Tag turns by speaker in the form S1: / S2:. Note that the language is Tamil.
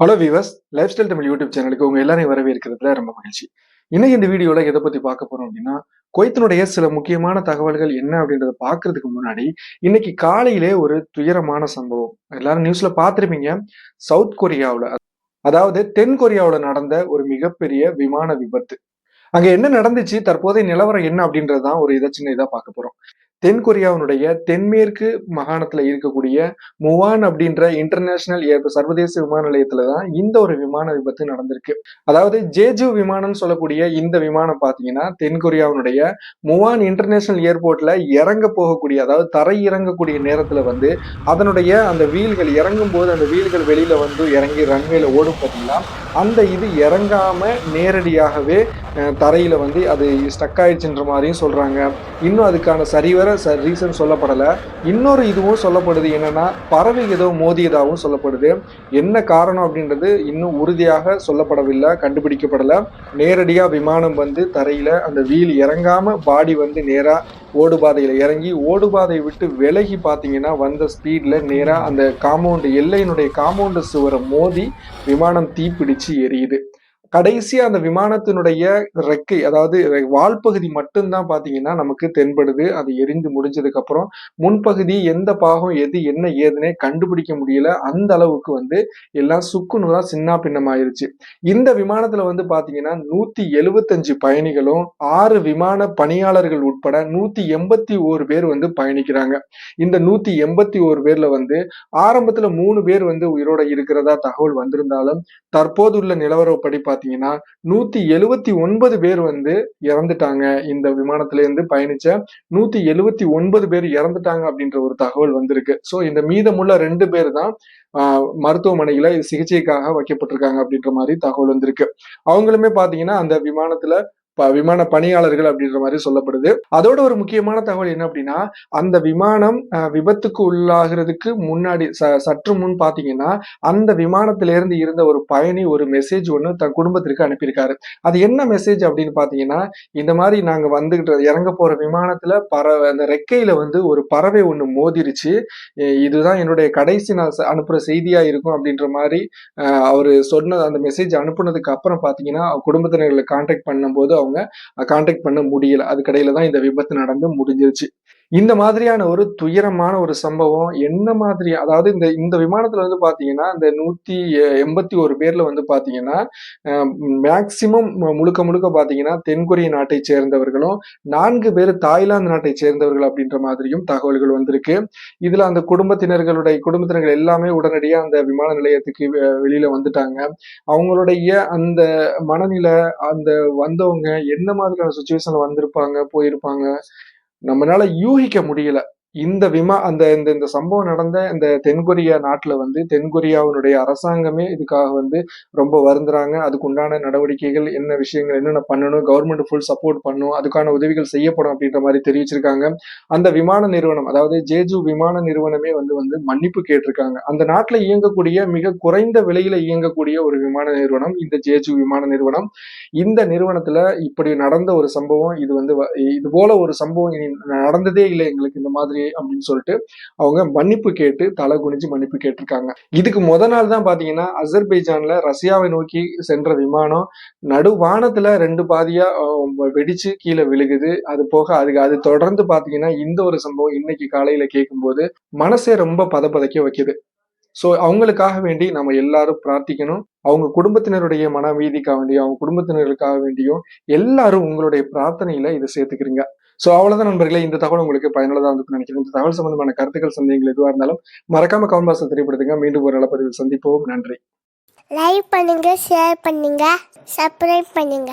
S1: Hello weavers lifestyle Tamil YouTube சேனலுக்கு உங்க எல்லாரையும் வரவேற்கிறதுல ரொம்ப மகிழ்ச்சி. இன்னைக்கு இந்த வீடியோல எதை பத்தி பார்க்க போறோம் அப்படின்னா குவைத்தினுடைய சில முக்கியமான தகவல்கள் என்ன அப்படின்றத பாக்குறதுக்கு முன்னாடி இன்னைக்கு காலையிலே ஒரு துயரமான சம்பவம். எல்லாரும் நியூஸ்ல பாத்திருப்பீங்க சவுத் கொரியாவுல அதாவது தென் கொரியாவுல நடந்த ஒரு மிகப்பெரிய விமான விபத்து. அங்க என்ன நடந்துச்சு தற்போதைய நிலவரம் என்ன அப்படின்றதுதான் ஒரு இதை சின்ன இதா பார்க்க போறோம். தென்கொரியாவினுடைய தென்மேற்கு மாகாணத்துல இருக்கக்கூடிய முவான் அப்படின்ற இன்டர்நேஷனல் ஏர் சர்வதேச விமான நிலையத்துல தான் இந்த ஒரு விமான விபத்து நடந்திருக்கு. அதாவது ஜேஜு விமானம்னு சொல்லக்கூடிய இந்த விமானம் பாத்தீங்கன்னா தென்கொரியாவினுடைய முவான் இன்டர்நேஷனல் ஏர்போர்ட்ல இறங்க போகக்கூடிய அதாவது தரை இறங்கக்கூடிய நேரத்துல வந்து அதனுடைய அந்த வீல்கள் இறங்கும் போது அந்த வீல்கள் வெளியில வந்து இறங்கி ரன்வேல ஓடும் பார்த்தீங்கன்னா அந்த இது இறங்காம நேரடியாகவே தரையில வந்து அது ஸ்டக் ஆயிடுச்சுன்ற மாதிரியும் சொல்றாங்க. இன்னும் அதுக்கான சரிவர ச ரீசன் சொல்லப்படலை. இன்னொரு இதுவும் சொல்லப்படுது. என்னென்னா பறவை ஏதோ மோதியதாகவும் சொல்லப்படுது. என்ன காரணம் அப்படின்றது இன்னும் உறுதியாக சொல்லப்படவில்லை கண்டுபிடிக்கப்படலை. நேரடியாக விமானம் வந்து தரையில் அந்த வீல் இறங்காமல் பாடி வந்து நேராக ஓடுபாதையில் இறங்கி ஓடுபாதையை விட்டு விலகி பார்த்தீங்கன்னா வந்த ஸ்பீடில் நேராக அந்த காம்பவுண்டு எல்லையினுடைய காம்பவுண்டு சுவரை மோதி விமானம் தீப்பிடிச்சு எரியுது. கடைசியா அந்த விமானத்தினுடைய ரெக்கை அதாவது வால்பகுதி மட்டும்தான் பாத்தீங்கன்னா நமக்கு தென்படுது. அது எரிந்து முடிஞ்சதுக்கு அப்புறம் முன்பகுதி எந்த பாகம் எது என்ன ஏதுன்னே கண்டுபிடிக்க முடியல. அந்த அளவுக்கு வந்து எல்லாம் சுக்குநூறா சின்ன பின்னமாயிருச்சு இந்த விமானத்துல வந்து பாத்தீங்கன்னா நூத்தி எழுவத்தஞ்சு பயணிகளும் ஆறு விமான பணியாளர்கள் உட்பட நூத்தி எண்பத்தி ஓரு பேர் வந்து பயணிக்கிறாங்க. இந்த நூத்தி எண்பத்தி ஓரு பேர்ல வந்து ஆரம்பத்துல மூணு பேர் வந்து உயிரோட இருக்கிறதா தகவல் வந்திருந்தாலும் தற்போதுள்ள நிலவரப்படி பாத்தீங்கன்னா நூத்தி எழுவத்தி ஒன்பது பேர் வந்து இறந்துட்டாங்க. இந்த விமானத்துல இருந்து பயணிச்ச நூத்தி எழுவத்தி ஒன்பது பேர் இறந்துட்டாங்க அப்படின்ற ஒரு தகவல் வந்திருக்கு. சோ இந்த மீதமுள்ள ரெண்டு பேர் தான் ஆஹ், மருத்துவமனையில சிகிச்சைக்காக வைக்கப்பட்டிருக்காங்க அப்படின்ற மாதிரி தகவல் வந்திருக்கு. அவங்களுமே பாத்தீங்கன்னா அந்த விமானத்துல விமான பணியாளர்கள் அப்படின்ற மாதிரி சொல்லப்படுது. அதோட ஒரு முக்கியமான தகவல் என்ன அப்படின்னா அந்த விமானம் விபத்துக்கு உள்ளாகிறதுக்கு முன்னாடி ச- சற்று முன் பாத்தீங்கன்னா அந்த விமானத்திலிருந்து இருந்த ஒரு பயணி ஒரு மெசேஜ் ஒன்று தன் குடும்பத்திற்கு அனுப்பியிருக்காரு. அது என்ன மெசேஜ் அப்படின்னு பாத்தீங்கன்னா இந்த மாதிரி நாங்க வந்துகிட்டு இறங்க போற விமானத்துல பறவை அந்த ரெக்கையில வந்து ஒரு பறவை ஒண்ணு மோதிருச்சு. இதுதான் என்னுடைய கடைசி நான் ச- அனுப்புற செய்தியா இருக்கும் அப்படின்ற மாதிரி அவர் அவரு சொன்ன அந்த மெசேஜ் அனுப்புனதுக்கு அப்புறம் பாத்தீங்கன்னா குடும்பத்தினர்களை கான்டாக்ட் பண்ணும்போது அவங்க கான்டாக்ட் பண்ண முடியல. அதுக்கடையில தான் இந்த விபத்து நடந்து முடிஞ்சிருச்சு. இந்த மாதிரியான ஒரு துயரமான ஒரு சம்பவம் என்ன மாதிரி அதாவது இந்த இந்த விமானத்துல வந்து பாத்தீங்கன்னா இந்த நூத்தி எண்பத்தி ஒரு பேர்ல வந்து பாத்தீங்கன்னா மேக்சிமம் முழுக்க முழுக்க பாத்தீங்கன்னா தென்கொரிய நாட்டை சேர்ந்தவர்களும் நான்கு பேர் தாய்லாந்து நாட்டை சேர்ந்தவர்கள் அப்படின்ற மாதிரியும் தகவல்கள் வந்திருக்கு. இதுல அந்த குடும்பத்தினர்களுடைய குடும்பத்தினர்கள் எல்லாமே உடனடியாக அந்த விமான நிலையத்துக்கு வெ- வெளியில வந்துட்டாங்க. அவங்களுடைய அந்த மனநிலை அந்த வந்தவங்க என்ன மாதிரியான சுச்சுவேஷன்ல வந்திருப்பாங்க போயிருப்பாங்க? நம்மளால யூகிக்க முடியல. இந்த விமா அந்த இந்த இந்த சம்பவம் நடந்த இந்த தென்கொரியா நாட்டுல வந்து தென்கொரியாவினுடைய அரசாங்கமே இதுக்காக வந்து ரொம்ப வருந்துறாங்க. அதுக்கு உண்டான நடவடிக்கைகள் என்ன விஷயங்கள் என்னென்ன பண்ணணும் கவர்மெண்ட் ஃபுல் சப்போர்ட் பண்ணும் அதுக்கான உதவிகள் செய்யப்படும் அப்படின்ற மாதிரி தெரிவிச்சிருக்காங்க. அந்த விமான நிறுவனம் அதாவது ஜேஜு விமான நிறுவனமே வந்து வந்து மன்னிப்பு கேட்டிருக்காங்க. அந்த நாட்டுல இயங்கக்கூடிய மிக குறைந்த விலையில இயங்கக்கூடிய ஒரு விமான நிறுவனம் இந்த ஜேஜு விமான நிறுவனம். இந்த நிறுவனத்துல இப்படி நடந்த ஒரு சம்பவம் இது வந்து வ- இது போல ஒரு சம்பவம் இனி நடந்ததே இல்லை எங்களுக்கு இந்த மாதிரி அப்படின்னு சொல்லிட்டு அவங்க மன்னிப்பு கேட்டு தலை குனிஞ்சு மன்னிப்பு கேட்டிருக்காங்க. இதுக்கு முத நாள் தான் பாத்தீங்கன்னா அசர்பைஜான்ல ரஷ்யாவை நோக்கி சென்ற விமானம் நடு வானத்துல ரெண்டு பாதியா வெடிச்சு கீழே விழுகுது. அது போக அதுக்கு அது தொடர்ந்து பாத்தீங்கன்னா இந்த ஒரு சம்பவம் இன்னைக்கு காலையில கேட்கும்போது மனசே ரொம்ப பதப்பதைக்க வைக்குது. சோ அவங்களுக்காக வேண்டி நம்ம எல்லாரும் பிரார்த்திக்கணும். அவங்க குடும்பத்தினருடைய மனவீதிக்காக வேண்டியும் அவங்க குடும்பத்தினருக்காக வேண்டியும் எல்லாரும் உங்களுடைய பிரார்த்தனையில இதை சேர்த்துக்கிறீங்க. சோ அவ்வளவுதான் நண்பர்களே. இந்த தகவல் உங்களுக்கு பயனுள்ளதாக வந்து நினைக்கிறேன். இந்த தகவல் சம்பந்தமான கருத்துக்கள் சந்தேகங்கள் எதுவாக இருந்தாலும் மறக்காம கமெண்ட் தெரியப்படுத்துங்க. மீண்டும் ஒரு நல்ல சந்திப்போம். நன்றி.
S2: லைக் பண்ணுங்க ஷேர் பண்ணுங்க சப்ஸ்கிரைப் பண்ணுங்க.